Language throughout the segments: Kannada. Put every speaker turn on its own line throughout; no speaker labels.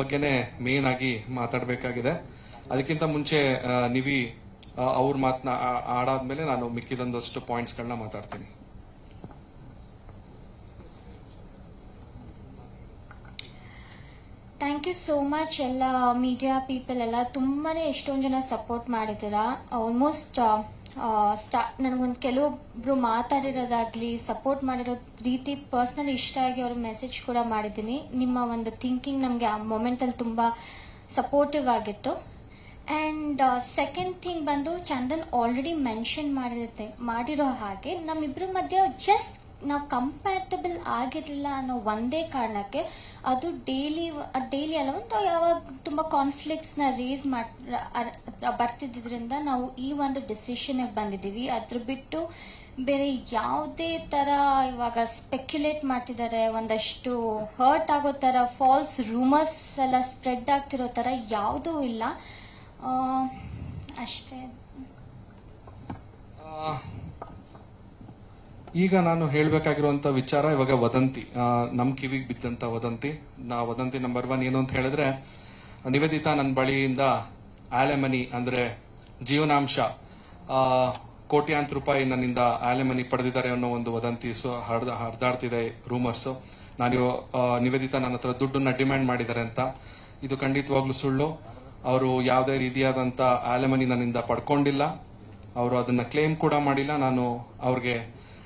ಬಗ್ಗೆನೇ ಮೇನ್ ಆಗಿ ಮಾತಾಡಬೇಕಾಗಿದೆ. ಅದಕ್ಕಿಂತ ಮುಂಚೆ ನಿವಿ ಅವ್ರ ಮಾತನ್ನ ಆಡಾದ್ಮೇಲೆ ನಾನು ಮಿಕ್ಕಿದೊಂದಷ್ಟು ಪಾಯಿಂಟ್ಸ್ಗಳನ್ನ ಮಾತಾಡ್ತೀನಿ.
ಥ್ಯಾಂಕ್ ಯು ಸೋ ಮಚ್ ಎಲ್ಲ ಮೀಡಿಯಾ ಪೀಪಲ್ ಎಲ್ಲ. ತುಂಬಾನೇ ಎಷ್ಟೊಂದು ಜನ ಸಪೋರ್ಟ್ ಮಾಡಿದ್ದೀರಾ. ಆಲ್ಮೋಸ್ಟ್ ಸ್ಟಾ ನನಗೊಂದು ಕೆಲವೊಬ್ರು ಮಾತಾಡಿರೋದಾಗ್ಲಿ ಸಪೋರ್ಟ್ ಮಾಡಿರೋ ರೀತಿ ಪರ್ಸ್ನಲ್ ಇಷ್ಟ ಆಗಿ ಅವ್ರ ಮೆಸೇಜ್ ಕೂಡ ಮಾಡಿದ್ದೀನಿ. ನಿಮ್ಮ ಒಂದು ಥಿಂಕಿಂಗ್ ನಮಗೆ ಆ ಮೊಮೆಂಟಲ್ಲಿ ತುಂಬ ಸಪೋರ್ಟಿವ್ ಆಗಿತ್ತು. ಆ್ಯಂಡ್ ಸೆಕೆಂಡ್ ಥಿಂಗ್ ಬಂದು ಚಂದನ್ ಆಲ್ರೆಡಿ ಮೆನ್ಷನ್ ಮಾಡಿರುತ್ತೆ, ಮಾಡಿರೋ ಹಾಗೆ ನಮ್ಮಿಬ್ಬರ ಮಧ್ಯೆ ಜಸ್ಟ್ ನಾವು ಕಂಪ್ಯಾಟಬಲ್ ಆಗಿರಲಿಲ್ಲ ಅನ್ನೋ ಒಂದೇ ಕಾರಣಕ್ಕೆ ಅದು ಡೈಲಿ ಡೈಲಿ ಅಲ್ಲ, ಒಂದು ಯಾವಾಗ ತುಂಬ ಕಾನ್ಫ್ಲಿಕ್ಟ್ಸ್ನ ರೇಸ್ ಮಾಡ್ ಬರ್ತಿದ್ದರಿಂದ ನಾವು ಈ ಒಂದು ಡಿಸಿಷನ್ಗೆ ಬಂದಿದ್ದೀವಿ. ಅದ್ರ ಬಿಟ್ಟು ಬೇರೆ ಯಾವುದೇ ತರ ಇವಾಗ ಸ್ಪೆಕ್ಯುಲೇಟ್ ಮಾಡ್ತಿದ್ದಾರೆ, ಒಂದಷ್ಟು ಹರ್ಟ್ ಆಗೋ ತರ ಫಾಲ್ಸ್ ರೂಮರ್ಸ್ ಎಲ್ಲ ಸ್ಪ್ರೆಡ್ ಆಗ್ತಿರೋ ತರ ಯಾವುದೂ ಇಲ್ಲ. ಅಷ್ಟೇ.
ಈಗ ನಾನು ಹೇಳಬೇಕಾಗಿರುವಂತ ವಿಚಾರ ಇವಾಗ ವದಂತಿ. ನಮ್ಮ ನಮ್ ಕಿವಿಗೆ ಬಿದ್ದಂತ ವದಂತಿ. ನಾ ವದಂತಿ ನಂಬರ್ ಒನ್ ಏನು ಅಂತ ಹೇಳಿದ್ರೆ, ನಿವೇದಿತಾ ನನ್ನ ಬಳಿಯಿಂದ ಆಲೆಮನಿ ಅಂದ್ರೆ ಜೀವನಾಂಶ ಕೋಟ್ಯಾಂತರ ರೂಪಾಯಿ ನನ್ನಿಂದ ಆಲೆಮನಿ ಪಡೆದಿದ್ದಾರೆ ಅನ್ನೋ ಒಂದು ವದಂತಿ ಸೊ, ಹರಿದ, ಹರಿದಾಡ್ತಿದೆ ರೂಮರ್ಸ್ ನಾನು ನಿವೇದಿತಾ ನನ್ನ ಹತ್ರ ದುಡ್ಡನ್ನ ಡಿಮ್ಯಾಂಡ್ ಮಾಡಿದ್ದಾರೆ ಅಂತ. ಇದು ಖಂಡಿತವಾಗ್ಲೂ ಸುಳ್ಳು. ಅವರು ಯಾವುದೇ ರೀತಿಯಾದಂತ ಆಲೆಮನಿ ನನ್ನಿಂದ ಪಡ್ಕೊಂಡಿಲ್ಲ. ಅವರು ಅದನ್ನ ಕ್ಲೇಮ್ ಕೂಡ ಮಾಡಿಲ್ಲ. ನಾನು ಅವ್ರಿಗೆ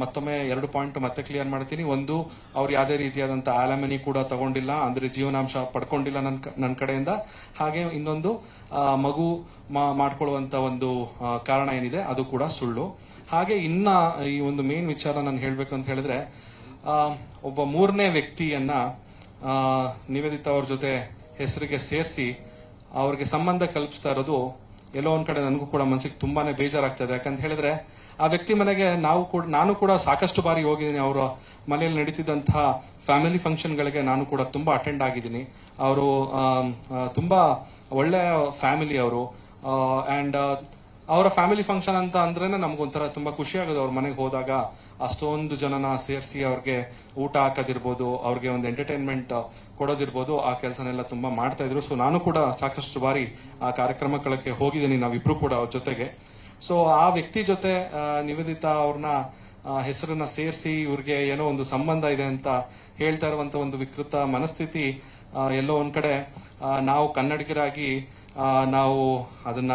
ಮತ್ತೊಮ್ಮೆ ಎರಡು ಪಾಯಿಂಟ್ ಮತ್ತೆ ಕ್ಲಿಯರ್ ಮಾಡ್ತೀನಿ. ಒಂದು, ಅವ್ರು ಯಾವುದೇ ರೀತಿಯಾದಂತಹ ಆಲಮನಿ ಕೂಡ ತಗೊಂಡಿಲ್ಲ, ಅಂದ್ರೆ ಜೀವನಾಂಶ ಪಡ್ಕೊಂಡಿಲ್ಲ ನನ್ನ ಕಡೆಯಿಂದ. ಹಾಗೆ ಇನ್ನೊಂದು ಮಗು ಮಾಡ್ಕೊಳ್ಳುವಂತ ಒಂದು ಕಾರಣ ಏನಿದೆ, ಅದು ಕೂಡ ಸುಳ್ಳು. ಹಾಗೆ ಇನ್ನ ಈ ಒಂದು ಮೇನ್ ವಿಚಾರ ನಾನು ಹೇಳ್ಬೇಕು ಅಂತ ಹೇಳಿದ್ರೆ ಒಬ್ಬ ಮೂರನೇ ವ್ಯಕ್ತಿಯನ್ನ ನಿವೇದಿತಾ ಅವ್ರ ಜೊತೆ ಹೆಸರಿಗೆ ಸೇರಿಸಿ, ಅವ್ರಿಗೆ ಸಂಬಂಧ ಕಲ್ಪಿಸ್ತಾ ಇರೋದು ಎಲ್ಲೋ ಒಂದ್ ಕಡೆ ನನಗೂ ಕೂಡ ಮನ್ಸಿಗೆ ತುಂಬಾನೇ ಬೇಜಾರಾಗ್ತದೆ. ಯಾಕಂತ ಹೇಳಿದ್ರೆ, ಆ ವ್ಯಕ್ತಿ ಮನೆಗೆ ನಾವು ಕೂಡ, ನಾನು ಕೂಡ ಸಾಕಷ್ಟು ಬಾರಿ ಹೋಗಿದ್ದೀನಿ. ಅವರ ಮನೆಯಲ್ಲಿ ನಡೀತಿದ್ದಂತಹ ಫ್ಯಾಮಿಲಿ ಫಂಕ್ಷನ್ಗಳಿಗೆ ನಾನು ಕೂಡ ತುಂಬಾ ಅಟೆಂಡ್ ಆಗಿದ್ದೀನಿ. ಅವರು ತುಂಬಾ ಒಳ್ಳೆ ಫ್ಯಾಮಿಲಿ ಅವರು. ಅಂಡ್ ಅವರ ಫ್ಯಾಮಿಲಿ ಫಂಕ್ಷನ್ ಅಂತ ಅಂದ್ರೇನೆ ನಮ್ಗೊಂಥರ ತುಂಬಾ ಖುಷಿ ಆಗೋದು ಅವ್ರ ಮನೆಗೆ ಹೋದಾಗ ಅಷ್ಟೊಂದು ಜನನ ಸೇರಿಸಿ ಅವ್ರಿಗೆ ಊಟ ಹಾಕೋದಿರ್ಬೋದು, ಅವ್ರಿಗೆ ಒಂದು ಎಂಟರ್ಟೈನ್ಮೆಂಟ್ ಕೊಡೋದಿರ್ಬೋದು, ಆ ಕೆಲಸನೆಲ್ಲ ತುಂಬಾ ಮಾಡ್ತಾ ಇದ್ರು. ಸೊ ನಾನು ಕೂಡ ಸಾಕಷ್ಟು ಬಾರಿ ಆ ಕಾರ್ಯಕ್ರಮಗಳಕ್ಕೆ ಹೋಗಿದ್ದೀನಿ, ನಾವಿಬ್ರು ಕೂಡ ಅವ್ರ ಜೊತೆಗೆ. ಸೊ ಆ ವ್ಯಕ್ತಿ ಜೊತೆ ನಿವೇದಿತ ನಿವೇದಿತಾ ಅವ್ರನ್ನ ಹೆಸರನ್ನ ಸೇರಿಸಿ ಇವ್ರಿಗೆ ಏನೋ ಒಂದು ಸಂಬಂಧ ಇದೆ ಅಂತ ಹೇಳ್ತಾ ಇರುವಂತ ಒಂದು ವಿಕೃತ ಮನಸ್ಥಿತಿ ಎಲ್ಲೋ ಒಂದ್ ಕಡೆ ನಾವು ಕನ್ನಡಿಗರಾಗಿ ನಾವು ಅದನ್ನ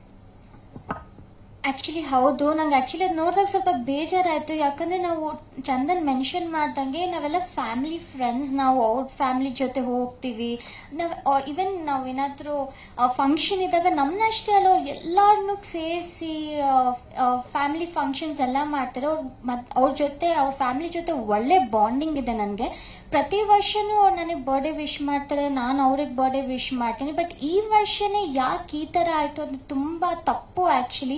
ಆಕ್ಚುಲಿ ಹೌದು. ನಂಗೆ ಆಕ್ಚುಲಿ ಅದು ನೋಡಿದಾಗ ಸ್ವಲ್ಪ ಬೇಜಾರಾಯಿತು. ಯಾಕಂದ್ರೆ ನಾವು ಚಂದನ್ ಮೆನ್ಷನ್ ಮಾಡ್ದಂಗೆ ನಾವೆಲ್ಲ ಫ್ಯಾಮಿಲಿ ಫ್ರೆಂಡ್ಸ್ ನಾವು ಅವ್ರ ಫ್ಯಾಮಿಲಿ ಜೊತೆ ಹೋಗ್ತೀವಿ. ನಾವು ಇವನ್ ನಾವು ಏನಾದರೂ ಫಂಕ್ಷನ್ ಇದ್ದಾಗ ನಮ್ಮನ್ನಷ್ಟೇ ಅಲ್ಲ, ಅವ್ರು ಎಲ್ಲರನ್ನೂ ಸೇರಿಸಿ ಫ್ಯಾಮಿಲಿ ಫಂಕ್ಷನ್ಸ್ ಎಲ್ಲ ಮಾಡ್ತಾರೆ. ಅವ್ರು ಮತ್, ಅವ್ರ ಜೊತೆ, ಅವ್ರ ಫ್ಯಾಮಿಲಿ ಜೊತೆ ಒಳ್ಳೆ ಬಾಂಡಿಂಗ್ ಇದೆ ನನಗೆ. ಪ್ರತಿ ವರ್ಷನೂ ಅವ್ರು ನನಗೆ ಬರ್ಡೇ ವಿಶ್ ಮಾಡ್ತಾರೆ. ನಾನು ಅವ್ರಿಗೆ ಬರ್ಡೇ ವಿಶ್ ಮಾಡ್ತೀನಿ. ಬಟ್ ಈ ವರ್ಷನೇ ಯಾಕೆ ಈ ಥರ ಆಯಿತು ಅಂದರೆ ತುಂಬ ತಪ್ಪು ಆ್ಯಕ್ಚುಲಿ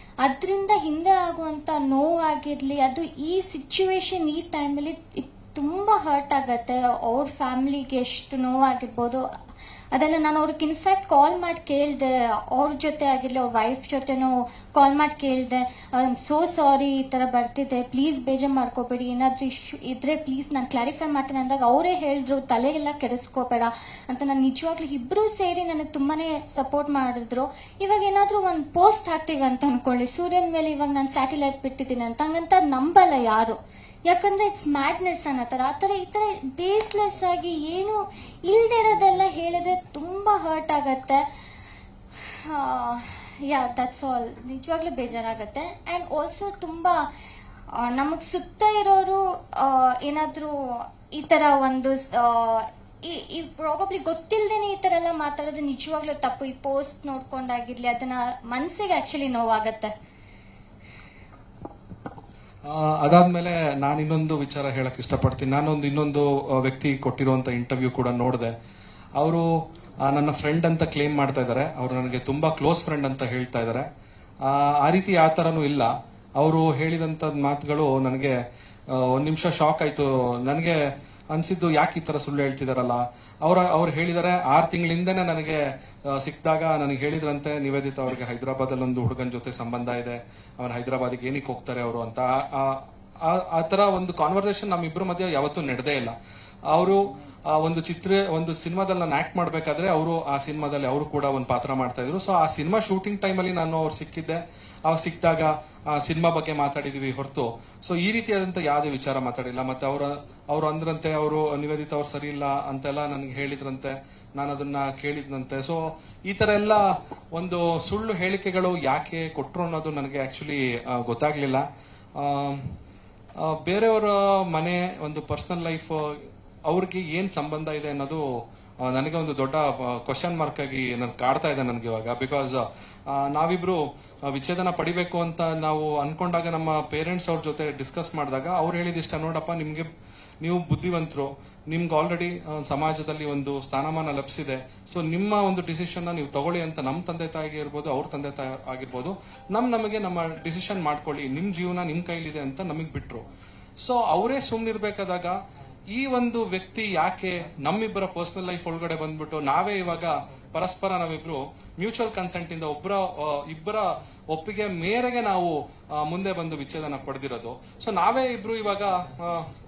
ಅದರಿಂದ ಹಿಂದೆ ಆಗುವಂತ ನೋವಾಗಿರ್ಲಿ ಅದು ಈ ಸಿಚುವೇಶನ್ ಈ ಟೈಮಲ್ಲಿ ತುಂಬಾ ಹರ್ಟ್ ಆಗತ್ತೆ. ಅವ್ರ ಫ್ಯಾಮಿಲಿಗೆ ಎಷ್ಟು ನೋವಾಗಿರ್ಬೋದು. ಅದೆಲ್ಲ ನಾನು ಅವ್ರಿಗೆ ಇನ್ಫ್ಯಾಕ್ಟ್ ಕಾಲ್ ಮಾಡಿ ಕೇಳಿದೆ. ಅವ್ರ ಜೊತೆ ಆಗಿರ್ಲಿ, ಅವ್ರ ವೈಫ್ ಜೊತೆನೂ ಕಾಲ್ ಮಾಡಿ ಕೇಳಿದೆ. ಸೋ ಸಾರಿ ಈ ಥರ ಬರ್ತಿದೆ. ಪ್ಲೀಸ್ ಬೇಜಾರು ಮಾಡ್ಕೋಬೇಡಿ. ಏನಾದರೂ ಇಶ್ಯೂ ಇದ್ರೆ ಪ್ಲೀಸ್ ನಾನು ಕ್ಲಾರಿಫೈ ಮಾಡ್ತೀನಿ. ಅಂದಾಗ ಅವರೇ ಹೇಳಿದ್ರು, ತಲೆಗೆಲ್ಲ ಕೆಡಿಸ್ಕೋಬೇಡ. ಅಂತ ನಾನು ನಿಜವಾಗ್ಲೂ ಇಬ್ಬರೂ ಸೇರಿ ನನಗೆ ತುಂಬಾನೇ ಸಪೋರ್ಟ್ ಮಾಡಿದ್ರು. ಇವಾಗ ಏನಾದರೂ ಒಂದು ಪೋಸ್ಟ್ ಹಾಕ್ತೀವಿ ಅಂತ ಅನ್ಕೊಳ್ಳಿ. ಸೂರ್ಯನ ಮೇಲೆ ಇವಾಗ ನಾನು ಸ್ಯಾಟಲೈಟ್ ಬಿಟ್ಟಿದ್ದೀನಿ ಅಂತ. ಹಂಗಂತ ನಂಬಲ್ಲ ಯಾರು. ಯಾಕಂದ್ರೆ ಇಟ್ಸ್ ಮ್ಯಾಡ್ನೆಸ್ ಥರ, ಆ ಥರ ಈ ಥರ ಬೇಸ್ಲೆಸ್ ಆಗಿ ಏನು ಇಲ್ದಿರೋದೆಲ್ಲ ಹೇಳಿದ್ರೆ ತುಂಬಾ ಹರ್ಟ್ ಆಗತ್ತೆ. ಯಾ ದಟ್ಸ್ ಆಲ್ ನಿಜವಾಗ್ಲೂ ಬೇಜಾರಾಗತ್ತೆ. ಆ್ಯಂಡ್ ಆಲ್ಸೋ ತುಂಬಾ ನಮಗೆ ಸುತ್ತ ಇರೋರು ಏನಾದರೂ ಈ ಥರ ಒಂದು ಈ ಪ್ರಾಬಬ್ಲಿ ಗೊತ್ತಿಲ್ದೇನೆ ಈ ಥರ ಎಲ್ಲ ಮಾತಾಡೋದು ನಿಜವಾಗ್ಲೂ ತಪ್ಪು. ಈ ಪೋಸ್ಟ್ ನೋಡ್ಕೊಂಡಾಗಿರ್ಲಿ, ಅದನ್ನ ಮನಸ್ಸಿಗೆ ಆಕ್ಚುಲಿ ನೋವಾಗತ್ತೆ.
ಅದಾದ್ಮೇಲೆ ನಾನು ಇನ್ನೊಂದು ವಿಚಾರ ಹೇಳಕ್ ಇಷ್ಟಪಡ್ತೀನಿ. ನಾನೊಂದು ಇನ್ನೊಂದು ವ್ಯಕ್ತಿ ಕೊಟ್ಟಿರುವಂತ ಇಂಟರ್ವ್ಯೂ ಕೂಡ ನೋಡಿದೆ. ಅವರು ನನ್ನ ಫ್ರೆಂಡ್ ಅಂತ ಕ್ಲೇಮ್ ಮಾಡ್ತಾ ಇದ್ದಾರೆ ಅವರು ನನಗೆ ತುಂಬಾ ಕ್ಲೋಸ್ ಫ್ರೆಂಡ್ ಅಂತ ಹೇಳ್ತಾ ಇದ್ದಾರೆ ಆ, ರೀತಿ ಆ ತರನೂ ಇಲ್ಲ. ಅವರು ಹೇಳಿದಂತ ಮಾತುಗಳು ನನಗೆ ಒಂದ್ ನಿಮಿಷ ಶಾಕ್ ಆಯ್ತು. ನನಗೆ ಅನ್ಸಿದ್ದು ಯಾಕೆ ಈ ತರ ಸುಳ್ಳು ಹೇಳ್ತಿದಾರಲ್ಲ? ಅವ್ರ, ಅವ್ರು ಹೇಳಿದಾರೆ, ಆರು ತಿಂಗಳಿಂದನೇ ನನಗೆ ಸಿಕ್ಕಿದಾಗ ನನಗೆ ಹೇಳಿದ್ರಂತೆ, ನಿವೇದಿತ ಅವ್ರಿಗೆ ಹೈದರಾಬಾದ್ ಅಲ್ಲಿ ಒಂದು ಹುಡುಗನ ಜೊತೆ ಸಂಬಂಧ ಇದೆ, ಅವನು ಹೈದರಾಬಾದಿಗೆ ಏನಕ್ಕೆ ಹೋಗ್ತಾರೆ ಅವರು ಅಂತ. ಆ ತರ ಒಂದು ಕಾನ್ವರ್ಸೇಷನ್ ನಮ್ಮಿಬ್ರ ಮಧ್ಯೆ ಯಾವತ್ತೂ ನಡೆದೇ ಇಲ್ಲ. ಅವರು ಆ ಒಂದು ಚಿತ್ರ, ಒಂದು ಸಿನಿಮಾದಲ್ಲಿ ನಾನು ಆಕ್ಟ್ ಮಾಡಬೇಕಾದ್ರೆ ಅವರು ಆ ಸಿನಿಮಾದಲ್ಲಿ ಅವರು ಕೂಡ ಒಂದು ಪಾತ್ರ ಮಾಡ್ತಾ ಇದ್ರು. ಸೊ ಆ ಸಿನಿಮಾ ಶೂಟಿಂಗ್ ಟೈಮಲ್ಲಿ ನಾನು ಅವ್ರು ಸಿಕ್ಕಿದ್ದೆ. ಅವ್ರು ಸಿಕ್ಕಿದಾಗ ಆ ಸಿನಿಮಾ ಬಗ್ಗೆ ಮಾತಾಡಿದೀವಿ ಹೊರತು. ಸೊ ಈ ರೀತಿಯಾದಂತ ಯಾವುದೇ ವಿಚಾರ ಮಾತಾಡಿಲ್ಲ. ಮತ್ತೆ ಅವರ, ಅವ್ರು ಅಂದ್ರಂತೆ ಅವರು ನಿವೇದಿತ ಅವ್ರು ಸರಿ ಇಲ್ಲ ಅಂತೆಲ್ಲ ನನಗೆ ಹೇಳಿದ್ರಂತೆ. ನಾನು ಅದನ್ನ ಕೇಳಿದ್ನಂತೆ. ಸೊ ಈ ತರ ಎಲ್ಲ ಒಂದು ಸುಳ್ಳು ಹೇಳಿಕೆಗಳು ಯಾಕೆ ಕೊಟ್ರು ಅನ್ನೋದು ನನಗೆ ಆಕ್ಚುಲಿ ಗೊತ್ತಾಗ್ಲಿಲ್ಲ. ಬೇರೆಯವರ ಮನೆ, ಒಂದು ಪರ್ಸನಲ್ ಲೈಫ್ ಅವ್ರಿಗೆ ಏನ್ ಸಂಬಂಧ ಇದೆ ಅನ್ನೋದು ನನಗೆ ಒಂದು ದೊಡ್ಡ ಕ್ವಶನ್ ಮಾರ್ಕ್ ಆಗಿ ನನ್ ಕಾಡ್ತಾ ಇದೆ ನನಗೆ ಇವಾಗ. ಬಿಕಾಸ್ ನಾವಿಬ್ರು ವಿಚ್ಛೇದನ ಪಡಿಬೇಕು ಅಂತ ನಾವು ಅನ್ಕೊಂಡಾಗ ನಮ್ಮ ಪೇರೆಂಟ್ಸ್ ಅವ್ರ ಜೊತೆ ಡಿಸ್ಕಸ್ ಮಾಡಿದಾಗ ಅವ್ರು ಹೇಳಿದಿಷ್ಟ ನೋಡಪ್ಪ, ನಿಮ್ಗೆ ನೀವು ಬುದ್ಧಿವಂತರು, ನಿಮ್ಗೆ ಆಲ್ರೆಡಿ ಸಮಾಜದಲ್ಲಿ ಒಂದು ಸ್ಥಾನಮಾನ ಲಭಿಸಿದೆ ಸೊ ನಿಮ್ಮ ಒಂದು ಡಿಸಿಷನ್ ನೀವು ತಗೊಳ್ಳಿ ಅಂತ ನಮ್ಮ ತಂದೆ ತಾಯಿಗೆ ಇರ್ಬೋದು, ಅವ್ರ ತಂದೆ ತಾಯಿ ಆಗಿರ್ಬೋದು. ನಮ್ ನಮಗೆ ನಮ್ಮ ಡಿಸಿಷನ್ ಮಾಡ್ಕೊಳ್ಳಿ. ನಿಮ್ ಜೀವನ ನಿಮ್ ಕೈಲಿದೆ ಅಂತ ನಮಗ್ ಬಿಟ್ರು. ಸೊ ಅವರೇ ಸುಮ್ನಿರ್ಬೇಕಾದಾಗ ಈ ಒಂದು ವ್ಯಕ್ತಿ ಯಾಕೆ ನಮ್ಮಿಬ್ಬರ ಪರ್ಸನಲ್ ಲೈಫ್ ಒಳಗಡೆ ಬಂದ್ಬಿಟ್ಟು ನಾವೇ ಇವಾಗ ಪರಸ್ಪರ ನಾವಿಬ್ರು ಮ್ಯೂಚುವಲ್ ಕನ್ಸೆಂಟ್ ಇಂದ ಒಬ್ಬರ ಇಬ್ಬರ ಒಪ್ಪಿಗೆ ಮೇರೆಗೆ ನಾವು ಮುಂದೆ ಬಂದು ವಿಚ್ಛೇದನ ಪಡೆದಿರೋದು. ಸೊ ನಾವೇ ಇಬ್ರು ಇವಾಗ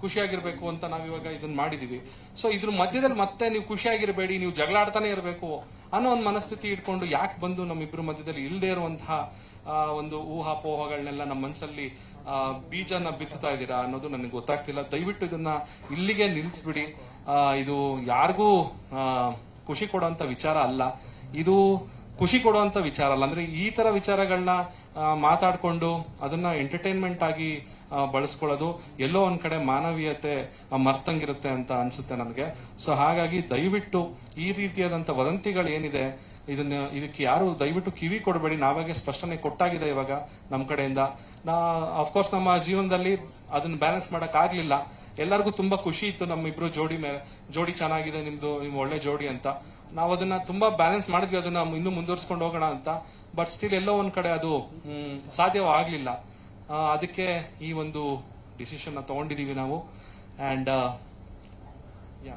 ಖುಷಿಯಾಗಿರ್ಬೇಕು ಅಂತ ನಾವಿವಾಗ ಇದನ್ನ ಮಾಡಿದೀವಿ. ಸೊ ಇದ್ರ ಮಧ್ಯದಲ್ಲಿ ಮತ್ತೆ ನೀವು ಖುಷಿಯಾಗಿರ್ಬೇಡಿ, ನೀವು ಜಗಳಾಡ್ತಾನೆ ಇರಬೇಕು ಅನ್ನೋ ಒಂದು ಮನಸ್ಥಿತಿ ಇಟ್ಕೊಂಡು ಯಾಕೆ ಬಂದು ನಮ್ಮಿಬ್ರು ಮಧ್ಯದಲ್ಲಿ ಇಲ್ಲದೆ ಇರುವಂತಹ ಒಂದು ಊಹಾಪೋಹಗಳನ್ನೆಲ್ಲ ನಮ್ಮ ಮನಸ್ಸಲ್ಲಿ ಬೀಜನ ಬಿತ್ತುತ್ತಾ ಇದ್ದೀರಾ ಅನ್ನೋದು ನನಗೆ ಗೊತ್ತಾಗ್ತಿಲ್ಲ. ದಯವಿಟ್ಟು ಇದನ್ನ ಇಲ್ಲಿಗೆ ನಿಲ್ಸ್ಬಿಡಿ ಆ, ಇದು ಯಾರಿಗೂ ಖುಷಿ ಕೊಡುವಂತ ವಿಚಾರ ಅಲ್ಲ. ಇದು ಖುಷಿ ಕೊಡುವಂತ ವಿಚಾರ ಅಲ್ಲ. ಅಂದ್ರೆ ಈ ತರ ವಿಚಾರಗಳನ್ನ ಮಾತಾಡ್ಕೊಂಡು ಅದನ್ನ ಎಂಟರ್ಟೈನ್ಮೆಂಟ್ ಆಗಿ ಬಳಸ್ಕೊಳ್ಳೋದು ಎಲ್ಲೋ ಒಂದ್ ಕಡೆ ಮಾನವೀಯತೆ ಮರ್ತಂಗಿರುತ್ತೆ ಅಂತ ಅನ್ಸುತ್ತೆ ನನಗೆ. ಸೊ ಹಾಗಾಗಿ ದಯವಿಟ್ಟು ಈ ರೀತಿಯಾದಂತ ವದಂತಿಗಳು ಏನಿದೆ ಇದನ್ನ ಇದಕ್ಕೆ ಯಾರು ದಯವಿಟ್ಟು ಕಿವಿ ಕೊಡಬೇಡಿ, ನಾವಾಗೆ ಸ್ಪಷ್ಟನೆ ಕೊಟ್ಟಾಗಿದೆ ಇವಾಗ ನಮ್ಮ ಕಡೆಯಿಂದ. ನಾ ಅಫ್ಕೋರ್ಸ್ ನಮ್ಮ ಜೀವನದಲ್ಲಿ ಅದನ್ನ ಬ್ಯಾಲೆನ್ಸ್ ಮಾಡಕ್ ಆಗ್ಲಿಲ್ಲ. ಎಲ್ಲರಿಗೂ ತುಂಬಾ ಖುಷಿ ಇತ್ತು ನಮ್ಮ ಇಬ್ರು ಜೋಡಿ ಮೇಲೆ ಜೋಡಿ ಚೆನ್ನಾಗಿದೆ, ನಿಮ್ದು ನಿಮ್ ಒಳ್ಳೆ ಜೋಡಿ ಅಂತ. ನಾವು ಅದನ್ನ ತುಂಬಾ ಬ್ಯಾಲೆನ್ಸ್ ಮಾಡಿದ್ವಿ, ಅದನ್ನ ಇನ್ನೂ ಮುಂದುವರ್ಸ್ಕೊಂಡು ಹೋಗೋಣ ಅಂತ. ಬಟ್ ಸ್ಟಿಲ್ ಎಲ್ಲೋ ಒಂದ್ ಕಡೆ ಅದು ಸಾಧ್ಯವಾಗ್ಲಿಲ್ಲ ಅದಕ್ಕೆ ಈ ಒಂದು ಡಿಸಿಷನ್ ತಗೊಂಡಿದೀವಿ ನಾವು. ಅಂಡ್ ಯಾ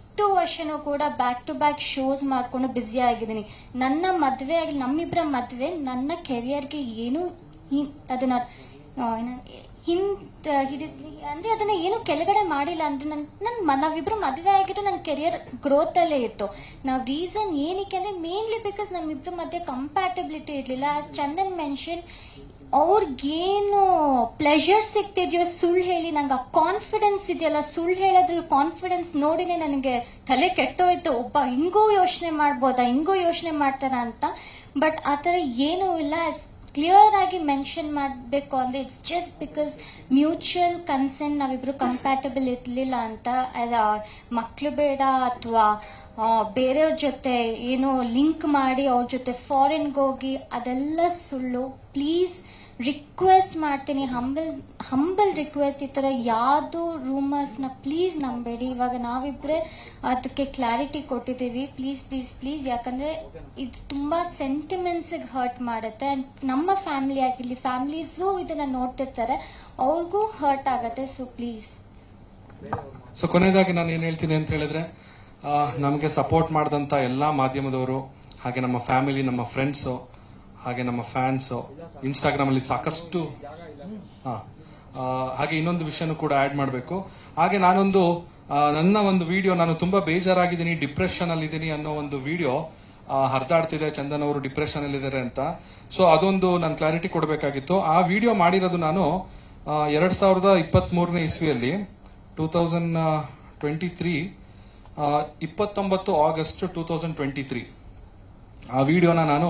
ವರ್ಷನೂ ಕೂಡ ಬ್ಯಾಕ್ ಟು ಬ್ಯಾಕ್ ಶೋಸ್ ಮಾಡ್ಕೊಂಡು ಬ್ಯುಸಿ ಆಗಿದ್ದೀನಿ. ನನ್ನ ಮದುವೆ ಆಗಿ ನಮ್ಮಿಬ್ಬರ ಮದುವೆ, ನನ್ನ ಕೆರಿಯರ್ಗೆ ಏನು ಅದನ್ನ ಹಿಂದ್ ಅಂದ್ರೆ ಅದನ್ನ ಏನು ಕೆಳಗಡೆ ಮಾಡಿಲ್ಲ ಅಂದ್ರೆ ನನ್ ನಾವಿಬ್ರು ಮದುವೆ ಆಗಿರೋ ನನ್ನ ಕೆರಿಯರ್ ಗ್ರೋತ್ ಅಲ್ಲೇ ಇತ್ತು. ನಾವ್ ರೀಸನ್ ಏನಕ್ಕೆ ಅಂದ್ರೆ ಮೇನ್ಲಿ ಬಿಕಾಸ್ ನಮ್ಮಿಬ್ರು ಮಧ್ಯೆ ಕಂಪ್ಯಾಟಬಿಲಿಟಿ ಇರ್ಲಿಲ್ಲ. ಚಂದನ್ ಮೆನ್ಷನ್ ಅವ್ರಿಗೇನು ಪ್ಲೆಷರ್ ಸಿಗ್ತಿದ್ಯೋ ಸುಳ್ಳು ಹೇಳಿ, ನಂಗೆ ಆ ಕಾನ್ಫಿಡೆನ್ಸ್ ಇದೆಯಲ್ಲ, ಸುಳ್ಳು ಹೇಳೋದ್ರಲ್ಲಿ ಕಾನ್ಫಿಡೆನ್ಸ್ ನೋಡಿನೇ ನನಗೆ ತಲೆ ಕೆಟ್ಟೋಯ್ತು. ಒಬ್ಬ ಹಿಂಗೂ ಯೋಚನೆ ಮಾಡ್ಬೋದಾ, ಹಿಂಗೂ ಯೋಚನೆ ಮಾಡ್ತಾರ ಅಂತ. ಬಟ್ ಆ ಥರ ಏನೂ ಇಲ್ಲ. ಕ್ಲಿಯರ್ ಆಗಿ ಮೆನ್ಷನ್ ಮಾಡಬೇಕು ಅಂದ್ರೆ it's just because mutual consent ನಾವಿಬ್ರು ಕಂಪ್ಯಾಟಬಲ್ ಇರಲಿಲ್ಲ ಅಂತ. ಮಕ್ಕಳು ಬೇಡ ಅಥವಾ ಬೇರೆಯವ್ರ ಜೊತೆ ಏನೋ ಲಿಂಕ್ ಮಾಡಿ ಅವ್ರ ಜೊತೆ ಫಾರಿನ್ಗೆ ಹೋಗಿ ಅದೆಲ್ಲ ಸುಳ್ಳು. ಪ್ಲೀಸ್ ರಿಕ್ವೆಸ್ಟ್ ಮಾಡ್ತೀನಿ ಹಂಬಲ್ ಹಂಬಲ್ ರಿಕ್ವೆಸ್ಟ್ ಈ ಥರ ಯಾವುದು ರೂಮರ್ಸ್ನ ಪ್ಲೀಸ್ ನಂಬೇಡಿ. ಇವಾಗ ನಾವಿಬ್ಬರೇ ಅದಕ್ಕೆ ಕ್ಲಾರಿಟಿ ಕೊಟ್ಟಿದ್ದೀವಿ. ಪ್ಲೀಸ್ ಪ್ಲೀಸ್ ಪ್ಲೀಸ್ ಯಾಕಂದರೆ ಇದು ತುಂಬ ಸೆಂಟಿಮೆಂಟ್ಸಿಗೆ ಹರ್ಟ್ ಮಾಡುತ್ತೆ. ನಮ್ಮ ಫ್ಯಾಮಿಲಿ ಆಗಿರಲಿ ಫ್ಯಾಮಿಲೀಸು ಇದನ್ನು ನೋಡ್ತಿರ್ತಾರೆ. ಅವ್ರಿಗೂ ಹರ್ಟ್ ಆಗುತ್ತೆ. ಸೊ ಪ್ಲೀಸ್
ಸೊ ಕೊನೆಯದಾಗಿ ನಾನು ಏನ್ ಹೇಳ್ತೀನಿ ಅಂತ ಹೇಳಿದ್ರೆ ನಮಗೆ ಸಪೋರ್ಟ್ ಮಾಡಿದಂತ ಎಲ್ಲಾ ಮಾಧ್ಯಮದವರು, ಹಾಗೆ ನಮ್ಮ ಫ್ಯಾಮಿಲಿ ನಮ್ಮ ಫ್ರೆಂಡ್ಸು ಹಾಗೆ ನಮ್ಮ ಫ್ಯಾನ್ಸ್ ಇನ್ಸ್ಟಾಗ್ರಾಮ್ ಅಲ್ಲಿ ಸಾಕಷ್ಟು, ಹಾ. ಹಾಗೆ ಇನ್ನೊಂದು ವಿಷಯನೂ ಕೂಡ ಆಡ್ ಮಾಡಬೇಕು. ಹಾಗೆ ನಾನೊಂದು ನನ್ನ ಒಂದು ವಿಡಿಯೋ ನಾನು ತುಂಬಾ ಬೇಜಾರಾಗಿದ್ದೀನಿ ಡಿಪ್ರೆಷನ್ ಅಲ್ಲಿ ಇದ್ದೀನಿ ಅನ್ನೋ ಒಂದು ವಿಡಿಯೋ ಹರಿದಾಡ್ತಿದೆ, ಚಂದನ್ ಅವರು ಡಿಪ್ರೆಷನ್ ಅಲ್ಲಿ ಇದ್ದಾರೆ ಅಂತ. ಸೊ ಅದೊಂದು ನಾನು ಕ್ಲಾರಿಟಿ ಕೊಡಬೇಕಾಗಿತ್ತು. ಆ ವಿಡಿಯೋ ಮಾಡಿರೋದು ನಾನು ಎರಡ್ ಸಾವಿರದ ಇಪ್ಪತ್ತ್ ಮೂರನೇ ಇಸ್ವಿಯಲ್ಲಿ, ಟೂ ತೌಸಂಡ್ ಟ್ವೆಂಟಿ ತ್ರೀ ಇಪ್ಪತ್ತೊಂಬತ್ತು August two thousand twenty three ಆ ವಿಡಿಯೋನ ನಾನು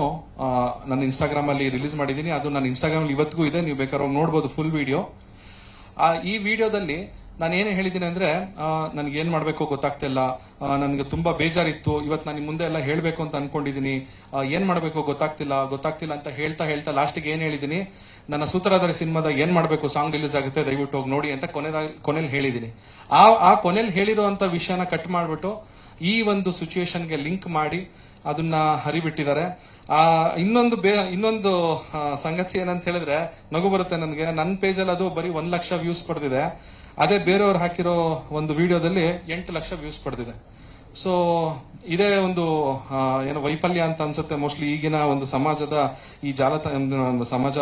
ನನ್ನ ಇನ್ಸ್ಟಾಗ್ರಾಮ್ ಅಲ್ಲಿ ರಿಲೀಸ್ ಮಾಡಿದ್ದೀನಿ. ಅದು ನನ್ನ ಇನ್ಸ್ಟಾಗ್ರಾಮ್ ಇವತ್ತಿಗೂ ಇದೆ. ನೀವು ಬೇಕಾದ್ರೆ ನೋಡಬಹುದು ಫುಲ್ ವಿಡಿಯೋ ಆ ಈ ವಿಡಿಯೋದಲ್ಲಿ ನಾನು ಏನೇ ಹೇಳಿದ್ದೀನಿ ಅಂದ್ರೆ ನನಗೆ ಏನ್ ಮಾಡ್ಬೇಕು ಗೊತ್ತಾಗ್ತಿಲ್ಲ ನನಗೆ ತುಂಬಾ ಬೇಜಾರಿತ್ತು. ಇವತ್ತು ನಾನು ಮುಂದೆ ಎಲ್ಲ ಹೇಳಬೇಕು ಅಂತ ಅನ್ಕೊಂಡಿದ್ದೀನಿ ಆ, ಏನ್ ಮಾಡ್ಬೇಕು ಗೊತ್ತಾಗ್ತಿಲ್ಲ. ಗೊತ್ತಾಗ್ತಿಲ್ಲ ಅಂತ ಹೇಳ್ತಾ ಹೇಳ್ತಾ ಲಾಸ್ಟಿಗೆ ಏನ್ ಹೇಳಿದ್ದೀನಿ ನನ್ನ ಸೂತ್ರಧಾರಿ ಸಿನಿಮಾದ ಏನ್ ಮಾಡ್ಬೇಕು ಸಾಂಗ್ ರಿಲೀಸ್ ಆಗುತ್ತೆ ದಯವಿಟ್ಟು ಹೋಗಿ ನೋಡಿ ಅಂತ ಕೊನೆ ಕೊನೆಯಲ್ಲಿ ಹೇಳಿದ್ದೀನಿ ಆ ಆ ಕೊನೆಯಲ್ಲಿ ಹೇಳಿರುವಂತ ವಿಷಯನ ಕಟ್ ಮಾಡ್ಬಿಟ್ಟು ಈ ಒಂದು ಸಿಚುಯೇಷನ್ಗೆ ಲಿಂಕ್ ಮಾಡಿ ಅದನ್ನ ಹರಿಬಿಟ್ಟಿದ್ದಾರೆ. ಆ, ಇನ್ನೊಂದು ಇನ್ನೊಂದು ಸಂಗತಿ ಏನಂತ ಹೇಳಿದ್ರೆ, ನಗು ಬರುತ್ತೆ ನನಗೆ. ನನ್ನ ಪೇಜಲ್ಲಿ ಅದು ಬರೀ ಒಂದ್ ಲಕ್ಷ ವ್ಯೂಸ್ ಪಡೆದಿದೆ. ಅದೇ ಬೇರೆಯವ್ರು ಹಾಕಿರೋ ಒಂದು ವಿಡಿಯೋದಲ್ಲಿ ಎಂಟು ಲಕ್ಷ ವ್ಯೂಸ್ ಪಡೆದಿದೆ. ಸೊ ಇದೇ ಒಂದು ಏನು ವೈಫಲ್ಯ ಅಂತ ಅನ್ಸುತ್ತೆ. ಮೋಸ್ಟ್ಲಿ ಈಗಿನ ಒಂದು ಸಮಾಜದ ಈ ಜಾಲತಾಣ ಸಮಾಜ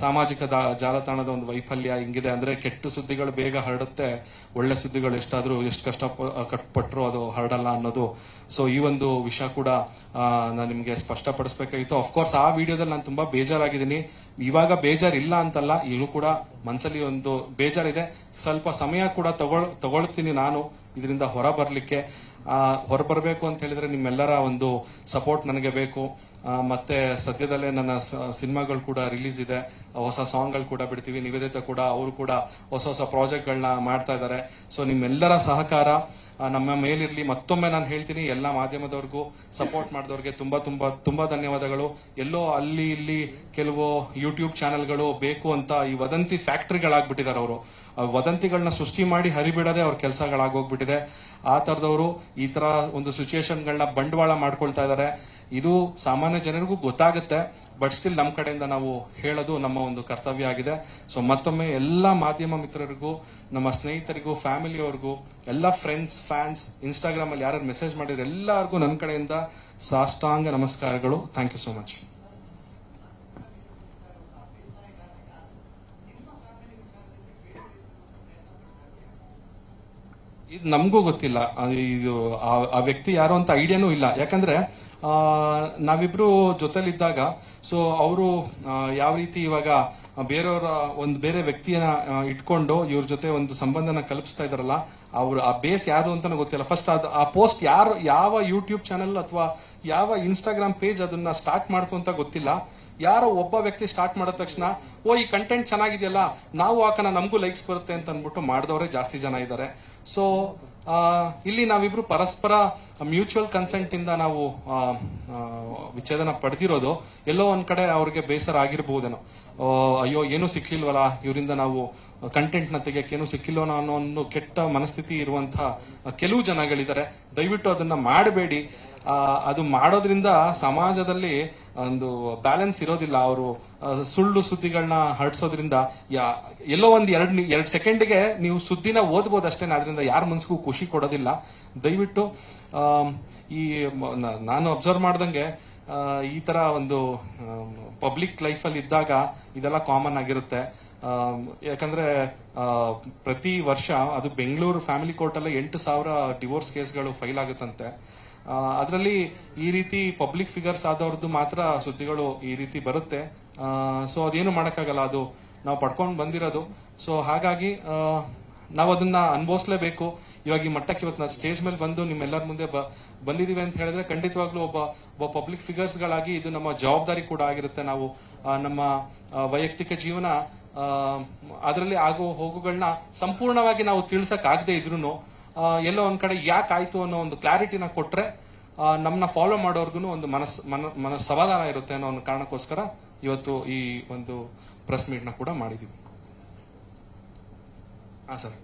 ಸಾಮಾಜಿಕ ಜಾಲತಾಣದ ಒಂದು ವೈಫಲ್ಯ ಹಿಂಗಿದೆ ಅಂದ್ರೆ ಕೆಟ್ಟ ಸುದ್ದಿಗಳು ಬೇಗ ಹರಡುತ್ತೆ, ಒಳ್ಳೆ ಸುದ್ದಿಗಳು ಎಷ್ಟಾದ್ರೂ ಎಷ್ಟು ಕಷ್ಟ ಕಟ್ಪಟ್ರು ಅದು ಹರಡಲ್ಲ ಅನ್ನೋದು. ಸೊ ಈ ಒಂದು ವಿಷಯ ಕೂಡ ನಾನು ನಿಮಗೆ ಸ್ಪಷ್ಟಪಡಿಸಬೇಕಾಗಿತ್ತು. ಅಫ್ಕೋರ್ಸ್ ಆ ವಿಡಿಯೋದಲ್ಲಿ ನಾನು ತುಂಬಾ ಬೇಜಾರಾಗಿದ್ದೀನಿ. ಇವಾಗ ಬೇಜಾರಿಲ್ಲ ಅಂತಲ್ಲ ಇನ್ನು ಕೂಡ ಮನಸ್ಸಲ್ಲಿ ಒಂದು ಬೇಜಾರಿದೆ. ಸ್ವಲ್ಪ ಸಮಯ ಕೂಡ ತಗೊಳ್, ತಗೊಳ್ತೀನಿ ನಾನು ಇದರಿಂದ ಹೊರ ಬರ್ಲಿಕ್ಕೆ. ಹೊರ ಬರಬೇಕು ಅಂತ ಹೇಳಿದ್ರೆ ನಿಮ್ಮೆಲ್ಲರ ಒಂದು ಸಪೋರ್ಟ್ ನನಗೆ ಬೇಕು. ಮತ್ತೆ ಸದ್ಯದಲ್ಲೇ ನನ್ನ ಸಿನಿಮಾಗಳು ಕೂಡ ರಿಲೀಸ್ ಇದೆ. ಹೊಸ ಸಾಂಗ್ಗಳು ಕೂಡ ಬಿಡ್ತೀವಿ. ನಿವೇದಿತ ಕೂಡ, ಅವರು ಕೂಡ ಹೊಸ ಹೊಸ ಪ್ರಾಜೆಕ್ಟ್ಗಳನ್ನ ಮಾಡ್ತಾ ಇದ್ದಾರೆ ಸೊ ನಿಮ್ಮೆಲ್ಲರ ಸಹಕಾರ ನಮ್ಮ ಮೇಲಿರಲಿ. ಮತ್ತೊಮ್ಮೆ ನಾನು ಹೇಳ್ತೀನಿ, ಎಲ್ಲ ಮಾಧ್ಯಮದವ್ರಿಗೂ ಸಪೋರ್ಟ್ ಮಾಡಿದವ್ರಿಗೆ ತುಂಬಾ ತುಂಬಾ ತುಂಬಾ ಧನ್ಯವಾದಗಳು. ಎಲ್ಲೋ ಅಲ್ಲಿ ಇಲ್ಲಿ ಕೆಲವು ಯೂಟ್ಯೂಬ್ ಚಾನೆಲ್ಗಳು ಬೇಕು ಅಂತ ಈ ವದಂತಿ ಫ್ಯಾಕ್ಟ್ರಿಗಳಾಗ್ಬಿಟ್ಟಿದ್ದಾರೆ ಅವರು. ವದಂತಿಗಳನ್ನ ಸೃಷ್ಟಿ ಮಾಡಿ ಹರಿಬಿಡದೆ ಅವ್ರ ಕೆಲಸಗಳಾಗೋಗ್ಬಿಟ್ಟಿದೆ. ಆ ತರದವರು ಈ ತರ ಒಂದು ಸಿಚುಯೇಷನ್ಗಳನ್ನ ಬಂಡವಾಳ ಮಾಡ್ಕೊಳ್ತಾ ಇದ್ದಾರೆ ಇದು ಸಾಮಾನ್ಯ ಜನರಿಗೂ ಗೊತ್ತಾಗುತ್ತೆ ಬಟ್ ಸ್ಟಿಲ್ ನಮ್ಮ ಕಡೆಯಿಂದ ನಾವು ಹೇಳೋದು ನಮ್ಮ ಒಂದು ಕರ್ತವ್ಯ ಆಗಿದೆ. ಸೊ ಮತ್ತೊಮ್ಮೆ ಎಲ್ಲ ಮಾಧ್ಯಮ ಮಿತ್ರರಿಗೂ, ನಮ್ಮ ಸ್ನೇಹಿತರಿಗೂ ಫ್ಯಾಮಿಲಿಯವ್ರಿಗೂ ಎಲ್ಲ ಫ್ರೆಂಡ್ಸ್ ಫ್ಯಾನ್ಸ್ ಇನ್ಸ್ಟಾಗ್ರಾಮ್ ಅಲ್ಲಿ ಯಾರು ಮೆಸೇಜ್ ಮಾಡಿದ್ರು ಎಲ್ಲರಿಗೂ ನನ್ನ ಕಡೆಯಿಂದ ಸಾಷ್ಟಾಂಗ ನಮಸ್ಕಾರಗಳು. ಥ್ಯಾಂಕ್ ಯು ಸೋ ಮಚ್ ಇದು ನಮಗೂ ಗೊತ್ತಿಲ್ಲ. ಇದು ಆ- ವ್ಯಕ್ತಿ ಯಾರು ಅಂತ ಐಡಿಯಾನೂ ಇಲ್ಲ. ಯಾಕಂದ್ರೆ ನಾವಿಬ್ರು ಜೊತೆಲಿದ್ದಾಗ ಸೊ ಅವರು ಯಾವ ರೀತಿ ಇವಾಗ ಬೇರೆಯವರ, ಒಂದು ಬೇರೆ ವ್ಯಕ್ತಿಯನ್ನ ಇಟ್ಕೊಂಡು ಇವ್ರ ಜೊತೆ ಒಂದು ಸಂಬಂಧನ ಕಲ್ಪಿಸ್ತಾ ಇದಾರಲ್ಲ ಅವರು ಆ ಬೇಸ್ ಯಾರು ಅಂತ ಗೊತ್ತಿಲ್ಲ. ಫಸ್ಟ್ ಅದು, ಆ ಪೋಸ್ಟ್ ಯಾರು, ಯಾವ ಯೂಟ್ಯೂಬ್ ಚಾನೆಲ್ ಅಥವಾ ಯಾವ ಇನ್ಸ್ಟಾಗ್ರಾಮ್ ಪೇಜ್ ಅದನ್ನ ಸ್ಟಾರ್ಟ್ ಮಾಡ್ತು ಅಂತ ಗೊತ್ತಿಲ್ಲ. ಯಾರೋ ಒಬ್ಬ ವ್ಯಕ್ತಿ ಸ್ಟಾರ್ಟ್ ಮಾಡಿದ ತಕ್ಷಣ, ಓ, ಈ ಕಂಟೆಂಟ್ ಚೆನ್ನಾಗಿದೆಯಲ್ಲ, ನಾವು ಹಾಕೋಣ ನಮಗೂ ಲೈಕ್ಸ್ ಬರುತ್ತೆ ಅಂತ ಅಂದ್ಬಿಟ್ಟು ಮಾಡಿದವರೇ ಜಾಸ್ತಿ ಜನ ಇದ್ದಾರೆ. ಸೊ ಇಲ್ಲಿ ನಾವಿಬ್ರು ಪರಸ್ಪರ ಮ್ಯೂಚುವಲ್ ಕನ್ಸೆಂಟ್ ಇಂದ ನಾವು ವಿಚ್ಛೇದನ ಪಡೆದಿರೋದು. ಎಲ್ಲೋ ಒಂದ್ ಕಡೆ ಅವ್ರಿಗೆ ಬೇಸರ ಆಗಿರ್ಬಹುದೇನೋ ಅಯ್ಯೋ, ಏನು ಸಿಕ್ಲಿಲ್ವಲ್ಲ, ಇವರಿಂದ ನಾವು ಕಂಟೆಂಟ್ನ ತೆಗಿಯಕ್ಕೆ ಏನೂ ಸಿಕ್ಕಿಲ್ವನೋ ಅನ್ನೋ ಒಂದು ಕೆಟ್ಟ ಮನಸ್ಥಿತಿ ಇರುವಂತಹ ಕೆಲವು ಜನಗಳಿದ್ದಾರೆ. ದಯವಿಟ್ಟು ಅದನ್ನ ಮಾಡಬೇಡಿ. ಅದು ಮಾಡೋದ್ರಿಂದ ಸಮಾಜದಲ್ಲಿ ಒಂದು ಬ್ಯಾಲೆನ್ಸ್ ಇರೋದಿಲ್ಲ. ಅವರು ಸುಳ್ಳು ಸುದ್ದಿಗಳನ್ನ ಹರಡಿಸೋದ್ರಿಂದ ಎಲ್ಲೋ ಒಂದ್ ಎರಡು ಎರಡು ಸೆಕೆಂಡ್ಗೆ ನೀವು ಸುದ್ದಿನ ಓದ್ಬೋದು ಅಷ್ಟೇ ಅದರಿಂದ ಯಾರ ಮನ್ಸಿಗೂ ಖುಷಿ ಕೊಡೋದಿಲ್ಲ. ದಯವಿಟ್ಟು ಈ ನಾನು ಅಬ್ಸರ್ವ್ ಮಾಡ್ದಂಗೆ ಈ ತರ ಒಂದು ಪಬ್ಲಿಕ್ ಲೈಫ್ ಅಲ್ಲಿ ಇದ್ದಾಗ ಇದೆಲ್ಲ ಕಾಮನ್ ಆಗಿರುತ್ತೆ. ಯಾಕಂದ್ರೆ ಪ್ರತಿ ವರ್ಷ ಅದು ಬೆಂಗಳೂರು ಫ್ಯಾಮಿಲಿ ಕೋರ್ಟ್ ಅಲ್ಲ ಎಂಟು ಸಾವಿರ ಡಿವೋರ್ಸ್ ಕೇಸ್ಗಳು ಫೈಲ್ ಆಗುತ್ತಂತೆ. ಅದರಲ್ಲಿ ಈ ರೀತಿ ಪಬ್ಲಿಕ್ ಫಿಗರ್ಸ್ ಆದವ್ರದ್ದು ಮಾತ್ರ ಸುದ್ದಿಗಳು ಈ ರೀತಿ ಬರುತ್ತೆ. ಸೊ ಅದೇನು ಮಾಡೋಕ್ಕಾಗಲ್ಲ, ಅದು ನಾವು ಪಡ್ಕೊಂಡು ಬಂದಿರೋದು. ಸೊ ಹಾಗಾಗಿ ನಾವು ಅದನ್ನ ಅನುಭವಿಸ್ಲೇಬೇಕು. ಇವಾಗ ಈ ಮಟ್ಟಕ್ಕೆ ಇವತ್ತು ನಾವು ಸ್ಟೇಜ್ ಮೇಲೆ ಬಂದು ನಿಮ್ಮೆಲ್ಲರ ಮುಂದೆ ಬಂದಿದ್ದೀವಿ ಅಂತ ಹೇಳಿದ್ರೆ ಖಂಡಿತವಾಗ್ಲೂ ಒಬ್ಬ ಒಬ್ಬ ಪಬ್ಲಿಕ್ ಫಿಗರ್ಸ್ಗಳಾಗಿ ಇದು ನಮ್ಮ ಜವಾಬ್ದಾರಿ ಕೂಡ ಆಗಿರುತ್ತೆ. ನಾವು ನಮ್ಮ ವೈಯಕ್ತಿಕ ಜೀವನ ಅದರಲ್ಲಿ ಆಗೋ ಹೋಗುಗಳನ್ನ ಸಂಪೂರ್ಣವಾಗಿ ನಾವು ತಿಳ್ಸಕ್ ಆಗದೆ ಇದ್ರು ಎಲ್ಲೋ ಒಂದ್ ಕಡೆ ಯಾಕೆ ಆಯ್ತು ಅನ್ನೋ ಒಂದು ಕ್ಲಾರಿಟಿನ ಕೊಟ್ರೆ ನಮ್ಮನ್ನ ಫಾಲೋ ಮಾಡೋರ್ಗು ಒಂದು ಮನಸ್, ಮನ ಮನ ಸಮಾಧಾನ ಇರುತ್ತೆ ಅನ್ನೋ ಒಂದು ಕಾರಣಕ್ಕೋಸ್ಕರ ಇವತ್ತು ಈ ಒಂದು ಪ್ರೆಸ್ ಮೀಟ್ನ ಕೂಡ ಮಾಡಿದೀವಿ. ಹಾ, ಸರ್.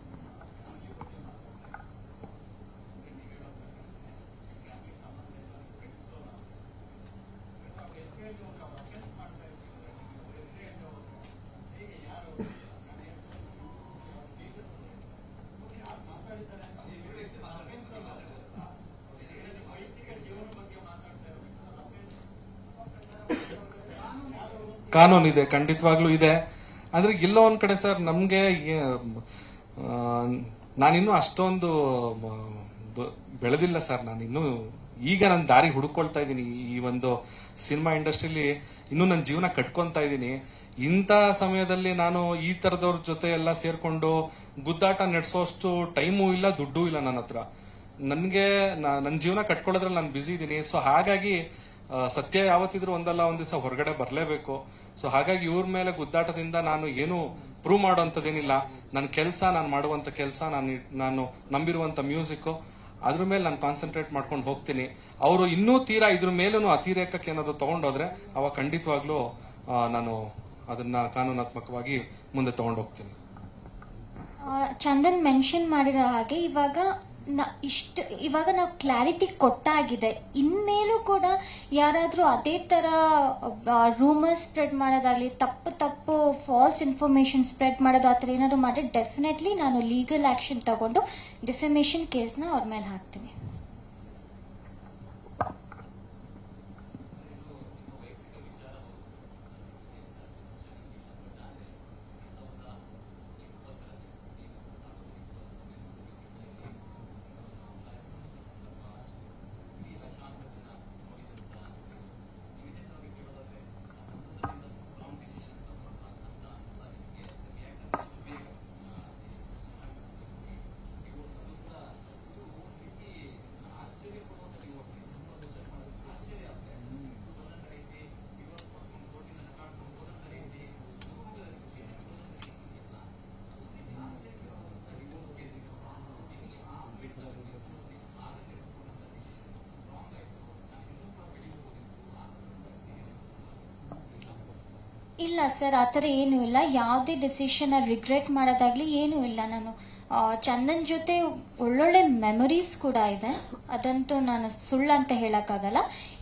ಕಾನೂನು ಇದೆ, ಖಂಡಿತವಾಗ್ಲೂ ಇದೆ. ಆದ್ರೆ ಎಲ್ಲೋ ಒಂದ್ ಕಡೆ ಸರ್ ನಮ್ಗೆ ನಾನು ನಾನಿನ್ನೂ ಅಷ್ಟೊಂದು ಬೆಳೆದಿಲ್ಲ ಸರ್ ನಾನಿನ್ನೂ. ಈಗ ನಾನು ದಾರಿ ಹುಡುಕೊಳ್ತಾ ಇದ್ದೀನಿ ಈ ಒಂದು ಸಿನಿಮಾ ಇಂಡಸ್ಟ್ರಿಲಿ. ಇನ್ನೂ ನನ್ನ ಜೀವನ ಕಟ್ಕೊಂತಾ ಇದ್ದೀನಿ. ಇಂಥ ಸಮಯದಲ್ಲಿ ನಾನು ಈ ತರದವ್ರ ಜೊತೆ ಎಲ್ಲ ಸೇರ್ಕೊಂಡು ಗುದ್ದಾಟ ನಡೆಸೋಷ್ಟು ಟೈಮು ಇಲ್ಲ, ದುಡ್ಡು ಇಲ್ಲ ನನ್ನ ಹತ್ರ. ನನ್ಗೆ ನನ್ನ ಜೀವನ ಕಟ್ಕೊಳ್ಳೋದ್ರಲ್ಲಿ ನಾನು ಬ್ಯುಸಿ ಇದ್ದೀನಿ. ಸೊ ಹಾಗಾಗಿ ಸತ್ಯ ಯಾವತ್ತಿದ್ರೂ ಒಂದಲ್ಲ, ಒಂದ್ ದಿವಸ ಹೊರಗಡೆ ಬರಲೇಬೇಕು. ಸೊ ಹಾಗಾಗಿ ಇವ್ರ ಮೇಲೆ ಗುದ್ದಾಟದಿಂದ ನಾನು ಏನು ಪ್ರೂವ್ ಮಾಡುವಂತದ್ದೇನಿಲ್ಲ ನನ್ನ ಕೆಲಸ, ನಾನು ಮಾಡುವಂತ ಕೆಲಸ, ನಾನು ನಾನು ನಂಬಿರುವಂತ ಮ್ಯೂಸಿಕ್ ಅದ್ರ ಮೇಲೆ ನಾನು ಕಾನ್ಸಂಟ್ರೇಟ್ ಮಾಡ್ಕೊಂಡು ಹೋಗ್ತೀನಿ. ಅವರು ಇನ್ನೂ ತೀರಾ ಇದ್ರ ಮೇಲೂ ಅತಿರೇಕಕ್ಕೆ ಏನಾದ್ರು ತಗೊಂಡೋದ್ರೆ ಅವಾಗ ಖಂಡಿತವಾಗ್ಲೂ ನಾನು ಅದನ್ನ ಕಾನೂನಾತ್ಮಕವಾಗಿ ಮುಂದೆ
ತಗೊಂಡೋಗ್ತೀನಿ. ಚಂದನ್ ಮೆನ್ಷನ್ ಮಾಡಿರೋ ಹಾಗೆ ಇವಾಗ ಇಷ್ಟ ಇವಾಗ ನಾವು ಕ್ಲಾರಿಟಿ ಕೊಟ್ಟಾಗಿದೆ. ಇನ್ಮೇಲೂ ಕೂಡ ಯಾರಾದರೂ ಅದೇ ಥರ ರೂಮರ್ಸ್ ಸ್ಪ್ರೆಡ್ ಮಾಡೋದಾಗ್ಲಿ, ತಪ್ಪು ತಪ್ಪು ಫಾಲ್ಸ್ ಇನ್ಫಾರ್ಮೇಷನ್ ಸ್ಪ್ರೆಡ್ ಮಾಡೋದು ಆ ಥರ ಏನಾದ್ರು ಮಾಡಿದ್ರೆ ಡೆಫಿನೆಟ್ಲಿ ನಾನು ಲೀಗಲ್ ಆ್ಯಕ್ಷನ್ ತಗೊಂಡು ಡಿಫಮೇಷನ್ ಕೇಸ್ನ ಅವ್ರ ಮೇಲೆ ಹಾಕ್ತೀನಿ. ಇಲ್ಲ ಸರ್, ಆ ಥರ ಏನೂ ಇಲ್ಲ. ಯಾವುದೇ ಡಿಸಿಷನ್ ರಿಗ್ರೆಟ್ ಮಾಡೋದಾಗ್ಲಿ ಏನೂ ಇಲ್ಲ ನಾನು. ಚಂದನ್ ಜೊತೆ ಒಳ್ಳೊಳ್ಳೆ ಮೆಮೊರೀಸ್ ಕೂಡ ಇದೆ. ಅದಂತೂ ನಾನು ಸುಳ್ಳು ಅಂತ ಹೇಳೋಕ್ಕಾಗಲ್ಲ.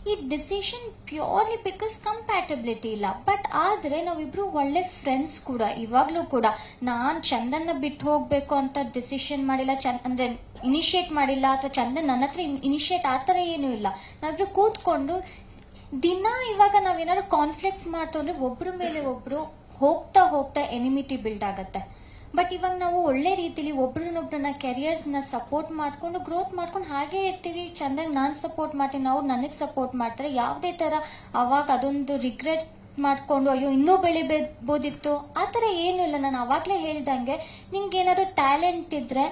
ಈ ಡಿಸಿಷನ್ ಪ್ಯೂರ್ಲಿ ಬಿಕಾಸ್ ಕಂಪ್ಯಾಟಬಿಲಿಟಿ ಇಲ್ಲ. ಬಟ್ ಆದರೆ ನಾವಿಬ್ರು ಒಳ್ಳೆ ಫ್ರೆಂಡ್ಸ್ ಕೂಡ, ಇವಾಗಲೂ ಕೂಡ. ನಾನು ಚಂದನ್ನ ಬಿಟ್ಟು ಹೋಗಬೇಕು ಅಂತ ಡಿಸಿಷನ್ ಮಾಡಿಲ್ಲ ಚಂದ್ ಅಂದರೆ ಇನಿಷಿಯೇಟ್ ಮಾಡಿಲ್ಲ, ಅಥವಾ ಚಂದನ್ ನನ್ನ ಹತ್ರ ಇನಿಷಿಯೇಟ್ ಆ ಥರ ಏನೂ ಇಲ್ಲ. ನಾವಿಬ್ರು ಕೂತ್ಕೊಂಡು ದಿನ ಇವಾಗ ನಾವೇನಾದ್ರು ಕಾನ್ಫ್ಲಿಕ್ಟ್ಸ್ ಮಾಡ್ತು ಅಂದ್ರೆ ಒಬ್ರ ಮೇಲೆ ಒಬ್ರು ಹೋಗ್ತಾ ಹೋಗ್ತಾ ಎನಿಮಿಟಿ ಬಿಲ್ಡ್ ಆಗತ್ತೆ. ಬಟ್ ಇವಾಗ ನಾವು ಒಳ್ಳೆ ರೀತಿಲಿ ಒಬ್ರನ್ನೊಬ್ರನ್ನ ಕೆರಿಯರ್ಸ್ನ ಸಪೋರ್ಟ್ ಮಾಡ್ಕೊಂಡು ಗ್ರೋತ್ ಮಾಡ್ಕೊಂಡು ಹಾಗೆ ಇರ್ತೀವಿ. ಚಂದಾಗಿ ನಾನು ಸಪೋರ್ಟ್ ಮಾಡ್ತೀನಿ, ಅವ್ರು ನನಗೆ ಸಪೋರ್ಟ್ ಮಾಡ್ತಾರೆ. ಯಾವುದೇ ಥರ ಅವಾಗ ಅದೊಂದು ರಿಗ್ರೆಟ್ ಮಾಡ್ಕೊಂಡು, ಅಯ್ಯೋ, ಇನ್ನೂ ಬೆಳಿಬೋದಿತ್ತು ಆ ಥರ ಏನೂ ಇಲ್ಲ. ನಾನು ಅವಾಗಲೇ ಹೇಳ್ದಂಗೆ ನಿಮ್ಗೆ ಏನಾದ್ರು ಟ್ಯಾಲೆಂಟ್ ಇದ್ರೆ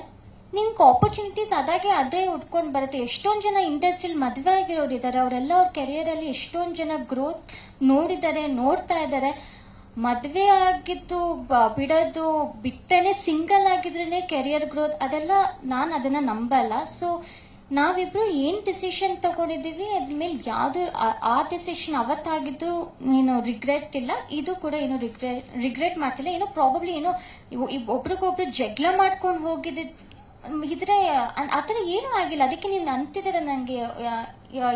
ನಿಮ್ಗೆ ಆಪರ್ಚುನಿಟೀಸ್ ಅದಾಗೆ ಅದೇ ಉಟ್ಕೊಂಡು ಬರುತ್ತೆ. ಎಷ್ಟೊಂದು ಜನ ಇಂಡಸ್ಟ್ರಿಲ್ ಮದುವೆ ಆಗಿರೋರು ಇದ್ದಾರೆ ಅವರೆಲ್ಲ ಅವ್ರ ಕೆರಿಯರಲ್ಲಿ ಎಷ್ಟೊಂದು ಜನ ಗ್ರೋತ್ ನೋಡಿದ್ದಾರೆ ನೋಡ್ತಾ ಇದ್ದಾರೆ ಮದುವೆ ಆಗಿದ್ದು ಬಿಡೋದು, ಬಿಟ್ಟನೆ ಸಿಂಗಲ್ ಆಗಿದ್ರೇನೆ ಕೆರಿಯರ್ ಗ್ರೋತ್ ಅದೆಲ್ಲ ನಾನು ಅದನ್ನ ನಂಬಲ್ಲ. ಸೊ ನಾವಿಬ್ರು ಏನ್ ಡಿಸಿಷನ್ ತಗೊಂಡಿದೀವಿ, ಅದ್ಮೇಲೆ ಯಾವ್ದು ಆ- ಡಿಸಿಷನ್ ಅವತ್ತಾಗಿದ್ದು ಏನು ರಿಗ್ರೆಟ್ ಇಲ್ಲ. ಇದು ಕೂಡ ಏನು ರಿಗ್ರೆಟ್ ರಿಗ್ರೆಟ್ ಮಾಡ್ತಿಲ್ಲ. ಏನೋ ಪ್ರಾಬಬ್ಲಿ ಏನೋ ಒಬ್ರಿಗೊಬ್ರು ಜಗಳ ಮಾಡ್ಕೊಂಡು ಹೋಗಿದ್ದ ಇದ್ರೆ, ಆ- ಥರ ಏನೂ ಆಗಿಲ್ಲ. ಅದಕ್ಕೆ ನೀವು ಅಂತಿದ್ದೀರ ನನಗೆ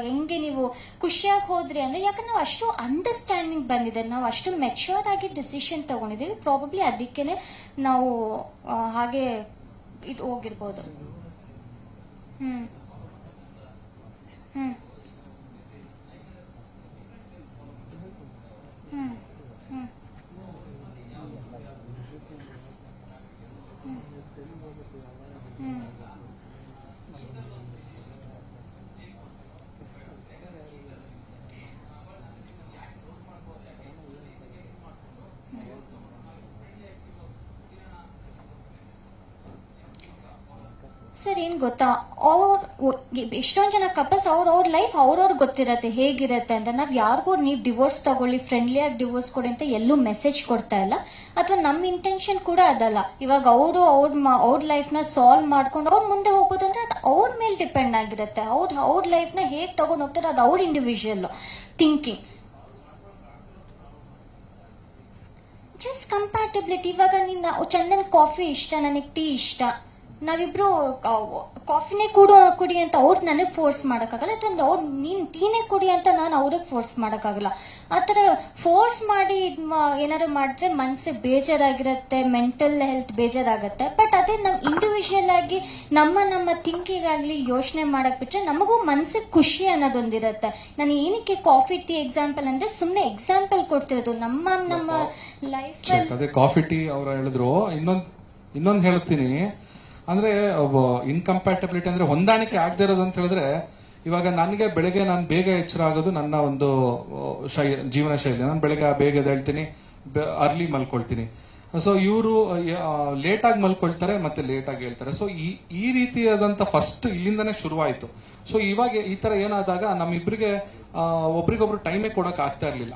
ಹೆಂಗೆ ನೀವು ಖುಷಿಯಾಗಿ ಹೋದ್ರಿ ಅಂದ್ರೆ, ಯಾಕಂದ್ರೆ ನಾವು ಅಷ್ಟು ಅಂಡರ್ಸ್ಟ್ಯಾಂಡಿಂಗ್ ಬಂದಿದೆ. ನಾವು ಅಷ್ಟು ಮೆಚ್ಯೂರ್ ಆಗಿ ಡಿಸಿಷನ್ ತಗೊಂಡಿದ್ದೀವಿ. ಪ್ರಾಬಬ್ಲಿ ಅದಕ್ಕೇನೆ ನಾವು ಹಾಗೆ ಇಟ್ ಹೋಗಿರ್ಬೋದು. ಹ್ಮ್. ಹ್ಮ್. ಹ್ಮ್. ಹ್ಮ್. ಹ್ಮ್ ಸರ್, ಏನ್ ಗೊತ್ತಾ? ಅವ್ರ ಎಷ್ಟೊಂದ್ ಜನ ಕಪಲ್ಸ್ ಅವ್ರ ಅವ್ರ ಲೈಫ್ ಅವ್ರವ್ರ ಗೊತ್ತಿರತ್ತೆ, ಹೇಗಿರತ್ತೆ ಅಂತ. ನಾವ್ ಯಾರಿಗೂ ನೀವ್ ಡಿವೋರ್ಸ್ ತಗೊಳ್ಳಿ ಫ್ರೆಂಡ್ಲಿ ಆಗಿ ಡಿವೋರ್ಸ್ ಕೊಡಿ ಅಂತ ಎಲ್ಲೂ ಮೆಸೇಜ್ ಕೊಡ್ತಾ ಇಲ್ಲ. ಅಥವಾ ನಮ್ ಇಂಟೆನ್ಷನ್ ಕೂಡ ಅದಲ್ಲ. ಇವಾಗ ಅವರು ಅವ್ರ ಅವ್ರ ಲೈಫ್ನ ಸಾಲ್ವ್ ಮಾಡ್ಕೊಂಡು ಅವ್ರ ಮುಂದೆ ಹೋಗೋದು ಅಂದ್ರೆ ಅದು ಅವ್ರ ಮೇಲೆ ಡಿಪೆಂಡ್ ಆಗಿರುತ್ತೆ. ಅವ್ರ ಅವ್ರ ಲೈಫ್ನ ಹೇಗ್ ತಗೊಂಡು ಹೋಗ್ತಾರೆ ಅದು ಅವ್ರ ಇಂಡಿವಿಜುವಲ್ ಥಿಂಕಿಂಗ್ ಜಸ್ಟ್ ಕಂಪ್ಯಾಟಬಿಲಿಟಿ ಇವಾಗ ನೀನು ಚಂದನ್ ಕಾಫಿ ಇಷ್ಟ, ನನಗೆ ಟೀ ಇಷ್ಟ. ನಾವಿಬ್ರು ಕಾಫಿನೇ ಕುಡು ಕುಡಿ ಅಂತ ಅವ್ರು ನನಗೆ ಫೋರ್ಸ್ ಮಾಡೋಕ್ಕಾಗಲ್ಲ. ಅಥವಾ ಅವ್ರು ನೀನು ಟೀನೇ ಕುಡಿ ಅಂತ ನಾನು ಅವ್ರಿಗೆ ಫೋರ್ಸ್ ಮಾಡೋಕ್ಕಾಗಲ್ಲ. ಆ ಥರ ಫೋರ್ಸ್ ಮಾಡಿ ಏನಾದ್ರು ಮಾಡಿದ್ರೆ ಮನಸ್ಸು ಬೇಜಾರಾಗಿರುತ್ತೆ ಮೆಂಟಲ್ ಹೆಲ್ತ್ ಬೇಜಾರಾಗುತ್ತೆ. ಬಟ್ ಅದೇ ನಾವು ಇಂಡಿವಿಜುವಲ್ ಆಗಿ ನಮ್ಮ ನಮ್ಮ ಥಿಂಕಿಂಗ್ ಆಗಲಿ ಯೋಚನೆ ಮಾಡಕ್ ಬಿಟ್ರೆ ನಮಗೂ ಮನ್ಸಿಗೆ ಖುಷಿ ಅನ್ನೋದೊಂದಿರುತ್ತೆ. ನಾನು ಏನಕ್ಕೆ ಕಾಫಿ ಟೀ ಎಕ್ಸಾಂಪಲ್ ಅಂದ್ರೆ ಸುಮ್ಮನೆ ಎಕ್ಸಾಂಪಲ್ ಕೊಡ್ತಿರೋದು. ನಮ್ಮ ನಮ್ಮ ಲೈಫ್
ಅದೇ ಕಾಫಿ ಟೀ ಅವ್ರು ಹೇಳಿದ್ರು. ಇನ್ನೊಂದು ಇನ್ನೊಂದು ಹೇಳ್ತೀನಿ ಅಂದ್ರೆ ಇನ್ಕಂಪ್ಯಾಟಬಿಲಿಟಿ ಅಂದ್ರೆ ಹೊಂದಾಣಿಕೆ ಆಗದೆ ಇರೋದು ಅಂತ ಹೇಳಿದ್ರೆ, ಇವಾಗ ನನಗೆ ಬೆಳಿಗ್ಗೆ ನಾನು ಬೇಗ ಎಚ್ಚರ ಆಗೋದು ನನ್ನ ಒಂದು ಶೈ, ಜೀವನ ಶೈಲಿ. ನಾನು ಬೆಳಿಗ್ಗೆ ಬೇಗ ಎದ್ದೇಳ್ತೀನಿ ಅರ್ಲಿ ಮಲ್ಕೊಳ್ತೀನಿ. ಸೊ ಇವರು ಲೇಟ್ ಆಗಿ ಮಲ್ಕೊಳ್ತಾರೆ, ಮತ್ತೆ ಲೇಟ್ ಆಗಿ ಹೇಳ್ತಾರೆ. ಸೊ ಈ ಈ ರೀತಿಯಾದಂತ ಫಸ್ಟ್ ಇಲ್ಲಿಂದನೇ ಶುರುವಾಯಿತು. ಸೊ ಇವಾಗ ಈ ತರ ಏನಾದಾಗ ನಮ್ಮಿಬ್ರಿಗೆ ಒಬ್ರಿಗೊಬ್ರು ಟೈಮೇ ಕೊಡಕ್ ಆಗ್ತಾ ಇರ್ಲಿಲ್ಲ.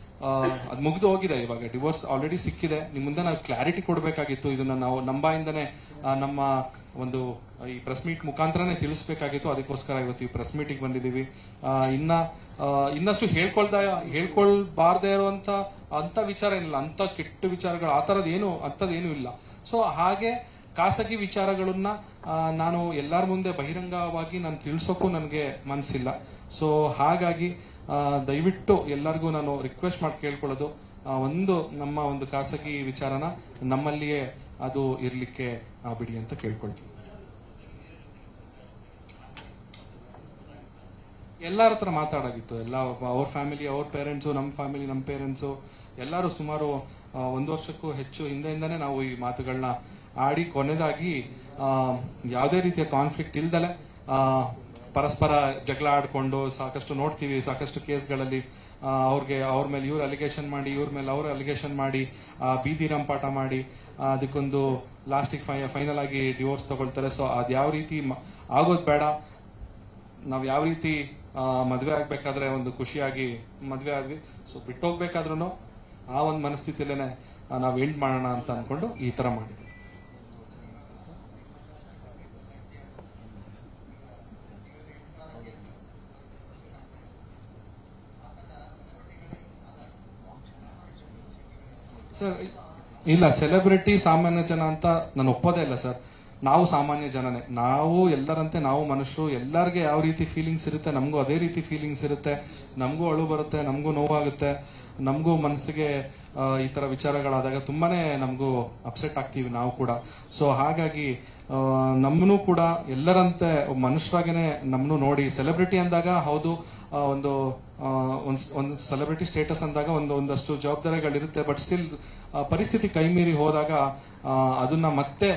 ಅದು ಮುಗಿದು ಹೋಗಿದೆ. ಇವಾಗ ಡಿವೋರ್ಸ್ ಆಲ್ರೆಡಿ ಸಿಕ್ಕಿದೆ. ನಿಮ್ಮ ಮುಂದೆ ನಾವು ಕ್ಲಾರಿಟಿ ಕೊಡಬೇಕಾಗಿತ್ತು. ಇದನ್ನ ನಾವು ನಂಬಾಯಿಂದನೇ ನಮ್ಮ ಒಂದು, ಈ ಪ್ರೆಸ್ ಮೀಟ್ ಮುಖಾಂತರನೇ ತಿಳಿಸ್ಬೇಕಾಗಿತ್ತು. ಅದಕ್ಕೋಸ್ಕರ ಇವತ್ತು ಈ ಪ್ರೆಸ್ ಮೀಟಿಗೆ ಬಂದಿದ್ದೀವಿ. ಇನ್ನ ಇನ್ನಷ್ಟು ಹೇಳ್ಕೊಳ್ದ, ಹೇಳ್ಕೊಳ್ಬಾರ್ದೆ ಇರುವಂತ, ಅಂತ ವಿಚಾರ ಏನಿಲ್ಲ. ಅಂತ ಕೆಟ್ಟ ವಿಚಾರಗಳು, ಆ ಥರದ್ದು ಏನು ಅಂತದ್ ಏನು ಇಲ್ಲ. ಸೊ ಹಾಗೆ ಖಾಸಗಿ ವಿಚಾರಗಳನ್ನ ನಾನು ಎಲ್ಲರ ಮುಂದೆ ಬಹಿರಂಗವಾಗಿ ನಾನು ತಿಳಿಸೋಕ್ಕೂ ನನಗೆ ಮನಸ್ಸಿಲ್ಲ ಸೊ ಹಾಗಾಗಿ ದಯವಿಟ್ಟು ಎಲ್ಲರಿಗೂ ನಾನು ರಿಕ್ವೆಸ್ಟ್ ಮಾಡಿ ಕೇಳ್ಕೊಳ್ಳೋದು. ಒಂದು ನಮ್ಮ ಒಂದು ಖಾಸಗಿ ವಿಚಾರನ ನಮ್ಮಲ್ಲಿಯೇ ಅದು ಇರಲಿಕ್ಕೆ ಬಿಡಿ ಅಂತ ಕೇಳ್ಕೊಳ್ತೀನಿ. ಎಲ್ಲರ ಹತ್ರ ಮಾತಾಡಾಗಿತ್ತು ಎಲ್ಲ ಅವ್ರ ಫ್ಯಾಮಿಲಿ ಅವ್ರ ಪೇರೆಂಟ್ಸು ನಮ್ಮ ಫ್ಯಾಮಿಲಿ ನಮ್ಮ ಪೇರೆಂಟ್ಸು ಎಲ್ಲರೂ ಸುಮಾರು ಒಂದು ವರ್ಷಕ್ಕೂ ಹೆಚ್ಚು ಹಿಂದೆಯಿಂದನೇ ನಾವು ಈ ಮಾತುಗಳನ್ನ ಆಡಿ ಕೊನೆದಾಗಿ ಯಾವುದೇ ರೀತಿಯ ಕಾನ್ಫ್ಲಿಕ್ಟ್ ಇಲ್ದಲೆ ಪರಸ್ಪರ ಜಗಳ ಆಡ್ಕೊಂಡು ಸಾಕಷ್ಟು ನೋಡ್ತೀವಿ, ಸಾಕಷ್ಟು ಕೇಸ್ಗಳಲ್ಲಿ ಅವ್ರಿಗೆ ಅವ್ರ ಮೇಲೆ ಇವ್ರು ಅಲಿಗೇಷನ್ ಮಾಡಿ, ಇವ್ರ ಮೇಲೆ ಅವ್ರ ಅಲಿಗೇಷನ್ ಮಾಡಿ ಬೀದಿ ರಂಪಾಟ ಮಾಡಿ ಅದಕ್ಕೊಂದು ಲಾಸ್ಟಿಗೆ ಫೈನಲ್ ಆಗಿ ಡಿವೋರ್ಸ್ ತಗೊಳ್ತಾರೆ. ಸೊ ಅದು ಯಾವ ರೀತಿ ಆಗೋದು ಬೇಡ. ನಾವು ಯಾವ ರೀತಿ ಮದುವೆ ಆಗಬೇಕಾದ್ರೆ ಒಂದು ಖುಷಿಯಾಗಿ ಮದುವೆ ಆದ್ವಿ. ಸೊ ಬಿಟ್ಟೋಗ್ಬೇಕಾದ್ರೂ ಆ ಒಂದು ಮನಸ್ಥಿತಿಲೇನೆ ನಾವು ಎಂಡ್ ಮಾಡೋಣ ಅಂತ ಅನ್ಕೊಂಡು ಈ ತರ ಮಾಡಿದ್ವಿ. ಸರ್, ಇಲ್ಲ ಸೆಲೆಬ್ರಿಟಿ ಸಾಮಾನ್ಯ ಜನ ಅಂತ ನಾನು ಒಪ್ಪೋದೇ ಇಲ್ಲ, ಸರ್. ನಾವು ಸಾಮಾನ್ಯ ಜನನೇ. ನಾವು ಎಲ್ಲರಂತೆ, ನಾವು ಮನುಷ್ಯರು, ಎಲ್ಲರಿಗೆ ಯಾವ ರೀತಿ ಫೀಲಿಂಗ್ಸ್ ಇರುತ್ತೆ, ನಮಗೂ ಅದೇ ರೀತಿ ಫೀಲಿಂಗ್ಸ್ ಇರುತ್ತೆ. ನಮಗೂ ಅಳು ಬರುತ್ತೆ, ನಮಗೂ ನೋವಾಗುತ್ತೆ. ನಮಗೂ ಮನಸ್ಸಿಗೆ ಈ ತರ ವಿಚಾರಗಳಾದಾಗ ತುಂಬಾನೇ ನಮಗೂ ಅಪ್ಸೆಟ್ ಆಗ್ತೀವಿ ನಾವು ಕೂಡ. ಸೊ ಹಾಗಾಗಿ ನಮ್ಮನ್ನು ಕೂಡ ಎಲ್ಲರಂತೆ ಮನುಷ್ಯರಾಗೇನೆ ನಮ್ಮನ್ನು ನೋಡಿ. ಸೆಲೆಬ್ರಿಟಿ ಅಂದಾಗ ಹೌದು ಒಂದು ಒಂದು ಸೆಲೆಬ್ರಿಟಿ ಸ್ಟೇಟಸ್ ಅಂದಾಗ ಒಂದು, ಒಂದಷ್ಟು ಜವಾಬ್ದಾರಿಗಳಿರುತ್ತೆ. ಬಟ್ ಸ್ಟಿಲ್ ಪರಿಸ್ಥಿತಿ ಕೈಮೀರಿ ಹೋದಾಗ ಅದನ್ನ ಮತ್ತೆ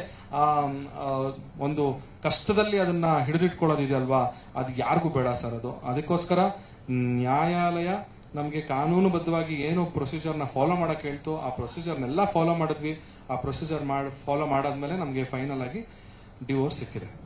ಒಂದು ಕಷ್ಟದಲ್ಲಿ ಅದನ್ನ ಹಿಡಿದಿಟ್ಕೊಳ್ಳೋದಿದೆ ಅಲ್ವಾ ಅದು ಯಾರಿಗೂ ಬೇಡ ಸರ್ ಅದು. ಅದಕ್ಕೋಸ್ಕರ ನ್ಯಾಯಾಲಯ ನಮಗೆ ಕಾನೂನುಬದ್ಧವಾಗಿ ಏನು ಪ್ರೊಸೀಜರ್ನ ಫಾಲೋ ಮಾಡಕ್ ಹೇಳ್ತು. ಆ ಪ್ರೊಸೀಜರ್ನೆಲ್ಲ ಫಾಲೋ ಮಾಡಿದ್ವಿ. ಆ ಪ್ರೊಸೀಜರ್ ಮಾಡಿ ಫಾಲೋ ಮಾಡಾದ್ಮೇಲೆ ನಮಗೆ ಫೈನಲ್ ಆಗಿ ಡಿವೋರ್ಸ್ ಸಿಕ್ಕಿದೆ